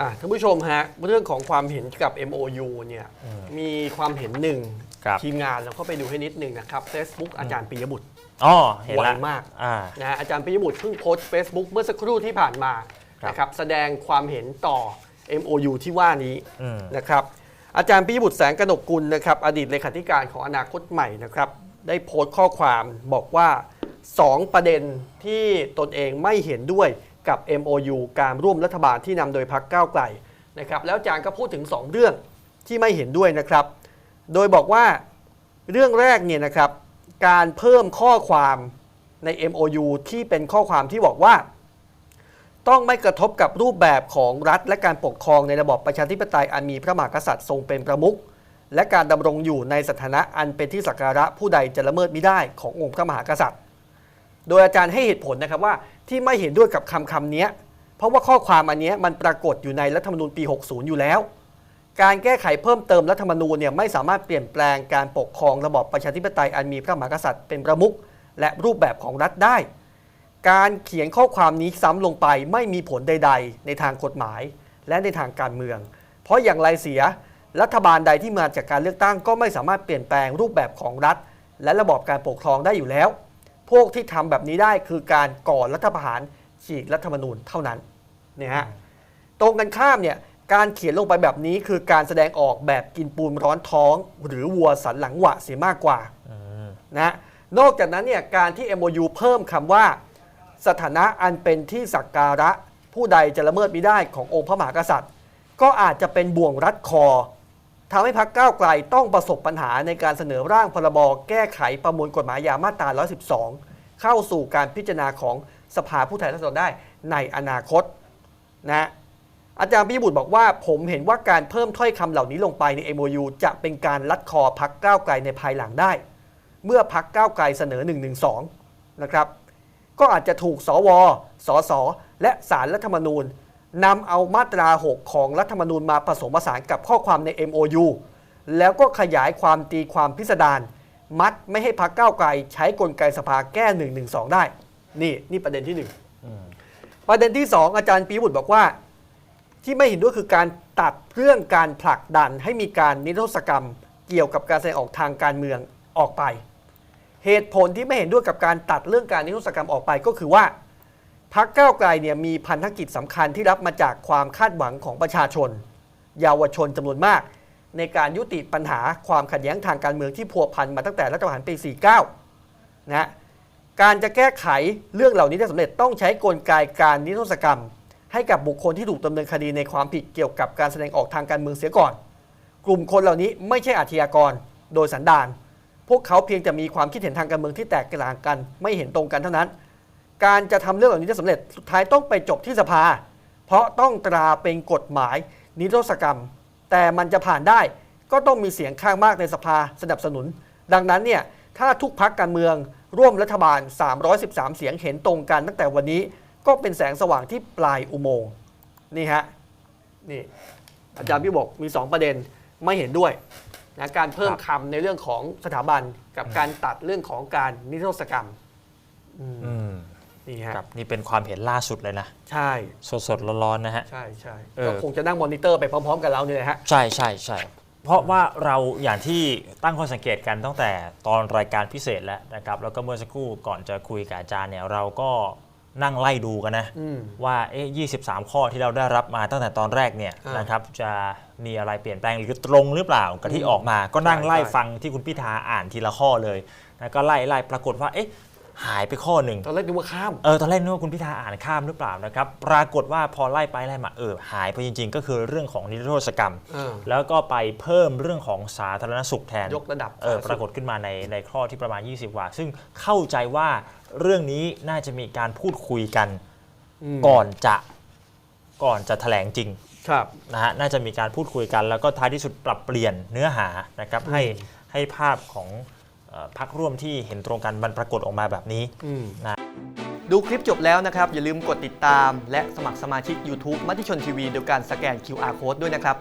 อะท่านผู้ชมฮะเรื่องของความเห็นกับ MOU เนี่ยมีความเห็นหนึ่งครับทีมงานเราเข้าไปดูให้นิดหนึ่งนะครับ Facebook อาจารย์ปิยบุตรอ๋อเห็นไวแล้วมากอ่านะฮะอาจารย์ปิยบุตรเพิ่งโพสต์ Facebook เมื่อสักครู่ที่ผ่านมาครับนะครับแสดงความเห็นต่อ MOU ที่ว่านี้อืมนะครับอาจารย์ปิยบุตรแสงกนกกุลนะครับอดีตเลขาธิการของอนาคตใหม่นะครับได้โพสต์ข้อความบอกว่า 2 ประเด็นที่ตนเองไม่เห็นด้วย กับ MOU การร่วมรัฐบาลที่นำโดยพรรคก้าวไกลนะครับแล้วอาจารย์ก็พูดถึง 2 เรื่องที่ไม่เห็นด้วยนะครับ โดยบอกว่าเรื่องแรกเนี่ยนะครับการเพิ่มข้อความใน MOU ที่เป็นข้อความที่บอกว่า ต้องไม่กระทบกับรูปแบบของรัฐ และการปกครองในระบอบประชาธิปไตยอันมีพระมหากษัตริย์ทรงเป็นประมุขและการดำรงอยู่ในสถานะอันเป็นที่สักการะผู้ใดจะละเมิดมิได้ขององค์พระมหากษัตริย์ โดยอาจารย์ให้เหตุผลนะครับว่าที่ไม่เห็นด้วยกับคำคำนี้เพราะว่าข้อความอันนี้มันปรากฏอยู่ในรัฐธรรมนูญปี 60 อยู่แล้ว การแก้ไขเพิ่มเติมรัฐธรรมนูญเนี่ยไม่สามารถเปลี่ยนแปลงการปกครองระบอบประชาธิปไตยอันมีพระมหากษัตริย์เป็นประมุขและรูปแบบของรัฐได้ การเขียนข้อความนี้ซ้ำลงไปไม่มีผลใด ๆ ในทางกฎหมายและในทางการเมือง เพราะอย่างไรเสียรัฐบาลใดที่มาจากการเลือกตั้งก็ไม่สามารถเปลี่ยนแปลงรูปแบบของรัฐ และระบอบการปกครองได้อยู่แล้ว พวกที่ทำแบบนี้ได้คือการก่อรัฐประหารฉีกรัฐธรรมนูญเท่านั้นเนี่ยฮะตรงกันข้ามเนี่ยการเขียนลงไปแบบนี้คือการแสดงออกแบบกินปูนร้อนท้อง หรือวัวสันหลังหวะเสียมากกว่านะนอกจากนั้นเนี่ยการที่ MOU เพิ่มคำว่า สถานะอันเป็นที่สักการะผู้ใดจะละเมิดไมิได้ขององค์พระมหากษัตริย์ ก็อาจจะเป็นบ่วงรัดคอ ทำให้พรรคก้าวไกลต้องประสบปัญหาในการเสนอร่างพรบแก้ไขประมวลกฎหมายยามาตรา 112 เข้าสู่การพิจารณาของสภาผู้แทนราษฎรได้ในอนาคตนะอาจารย์พิบุตรบอกว่า ผมเห็นว่าการเพิ่มถ้อยคำเหล่านี้ลงไปใน MOU จะเป็นการลัดคอพรรคก้าวไกลในภายหลังได้ เมื่อพักก้าวไกลเสนอ 112 นะครับ ก็อาจจะถูกสว สส และสารรัฐธรรมนูญ นำเอามาตรา 6 ของรัฐธรรมนูญมาผสมผสานกับข้อความใน MOU แล้วก็ขยายความตีความพิสดารมัดไม่ให้พักก้าวไกลใช้กลไกสภาแก้ 112 ได้ นี่นี่ประเด็นที่ 1 ประเด็นที่ 2 อาจารย์ปีบุตรบอกว่า ที่ไม่เห็นด้วยคือการตัดเรื่องการผลักดันให้มีการนิรโทษกรรม เกี่ยวกับการแสดงออกทางการเมืองออกไป เหตุผลที่ไม่เห็นด้วยกับการตัดเรื่องการนิรโทษกรรมออกไปก็คือว่า พรรคก้าวไกลเนี่ยมีพันธกิจสำคัญที่รับมาจากความคาดหวังของประชาชน เยาวชนจำนวนมาก ในการยุติปัญหาความขัดแย้งทางการเมืองที่พัวพันมาตั้งแต่รัฐประหารปี 49 นะการจะแก้ไขเรื่องเหล่านี้ได้สำเร็จต้องใช้กลไกการนิรโทษกรรม ให้กับบุคคลที่ถูกดำเนินคดีในความผิดเกี่ยวกับการแสดงออกทางการเมืองเสียก่อน กลุ่มคนเหล่านี้ไม่ใช่อาชญากรโดยสันดานพวกเขาเพียงแต่มีความคิดเห็นทางการเมืองที่แตกต่างกัน ไม่เห็นตรงกันเท่านั้น การจะทำเรื่องเหล่านี้ได้สำเร็จสุดท้ายต้องไปจบที่สภา เพราะต้องตราเป็นกฎหมายนิรโทษกรรม แต่มันจะผ่านได้ก็ต้องมีเสียงข้างมากในสภาสนับสนุน ดังนั้นเนี่ยถ้าทุกพักการเมืองร่วมรัฐบาล 313 เสียงเห็นตรงกันตั้งแต่วันนี้ก็เป็นแสงสว่างที่ปลายอุโมงค์นี่ฮะนี่อาจารย์พี่บอกมี 2 ประเด็นไม่เห็นด้วยนะการเพิ่มคำในเรื่องของสถาบันกับการตัดเรื่องของการนิรโทษกรรม อืมอืม นี่ฮะครับนี่เป็นความเห็นล่าสุดเลยนะ ใช่สดสดๆร้อนๆนะฮะ ใช่ใช่เออ ก็คงจะนั่งมอนิเตอร์ไปพร้อม ๆ กับเราเนี่ยแหละฮะ ใช่ใช่ใช่เพราะว่าเราอย่างที่ตั้งข้อสังเกตกันตั้งแต่ตอนรายการพิเศษแล้วนะครับ แล้วก็เมื่อสักครู่ก่อนจะคุยกับอาจารย์เนี่ยเราก็นั่งไล่ดูกันนะอืม ว่าเอ๊ะ23 ข้อที่เราได้รับมาตั้งแต่ตอนแรกเนี่ยอ่านนะครับจะมีอะไรเปลี่ยนแปลงหรือตรงหรือเปล่ากับที่ออกมา ก็นั่งใช่ไล่ใช่ ฟังที่คุณพิธาอ่านทีละข้อเลยแล้วก็ไล่ไล่ปรากฏว่าเอ๊ะ หายไปข้อหนึ่งตอนแรกนึกว่าข้ามเออตอนแรกนึกว่าคุณพิธาอ่านข้ามหรือเปล่านะครับปรากฏว่าพอไล่ไปไล่มาเออหายไปจริง ๆ ก็คือเรื่องของนิรโทษกรรม เออ แล้วก็ไปเพิ่มเรื่องของสาธารณสุขแทน ยกระดับเออปรากฏขึ้นมาในในข้อที่ประมาณ 20กว่า ซึ่งเข้าใจว่าเรื่องนี้น่าจะมีการพูดคุยกันมก่อนจะก่อนจะแถลงจริงครับ นะฮะน่าจะมีการพูดคุยกัน แล้วก็ท้ายที่สุดปรับเปลี่ยนเนื้อหานะครับให้อืมให้ภาพของเอ่อ พักร่วมที่เห็นตรงกันมันปรากฏออกมาแบบนี้อืมนะดูคลิปจบแล้วนะครับ อย่าลืมกดติดตาม และสมัครสมาชิก YouTube มติชนทีวีโดยการสแกน QR Code ด้วยนะครับ